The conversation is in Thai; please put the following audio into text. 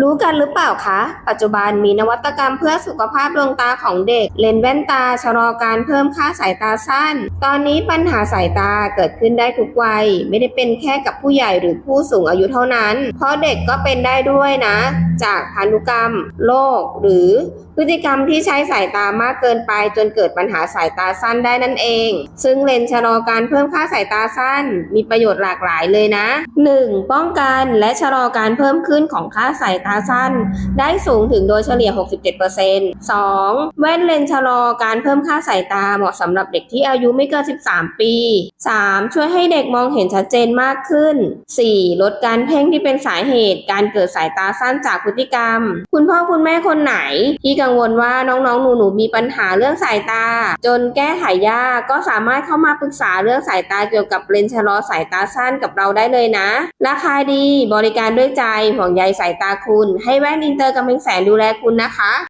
รู้กันหรือเปล่าคะ ปัจจุบันมีนวัตกรรมเพื่อสุขภาพดวงตาของเด็ก เลนส์แว่นตาชะลอการเพิ่มค่าสายตาสั้น ตอนนี้ปัญหาสายตาเกิดขึ้นได้ทุกวัย ไม่ได้เป็นแค่กับผู้ใหญ่หรือผู้สูงอายุเท่านั้น เพราะเด็กก็เป็นได้ด้วยนะ จากพันธุกรรมโรคหรือพฤติกรรมที่ใช้สายตามากเกินไปจนเกิดปัญหาสายตาสั้นได้นั่นเอง ซึ่งเลนส์ชะลอการเพิ่มค่าสายตาสั้น มีประโยชน์หลากหลายเลยนะ 1. ป้องกันและชะลอการเพิ่มขึ้นของค่าสายตาสั้น ได้สูงถึงโดยเฉลี่ย 67% 2. แว่นเลนส์ชะลอการเพิ่มค่าสายตาเหมาะสำหรับเด็กที่อายุไม่เกิน 13 ปี 3. ช่วยให้เด็กมองเห็นชัดเจนมากขึ้น 4. ลดการเพ่งที่เป็นสาเหตุการเกิดสายตาสั้นจากพฤติกรรม คุณพ่อคุณแม่คนไหน ที่กังวลว่าน้องๆ หนูๆมีปัญหาเรื่องสายตา จนแก้ไขยากก็สามารถเข้ามาปรึกษาเรื่องสายตาเกี่ยวกับเลนส์ชะลอสายตาสั้นกับเราได้เลยนะ ราคาดีบริการด้วยใจห่วงใยสายตาคุณ ให้แว่นอินเตอร์กำแพงแสนดูแลคุณนะคะ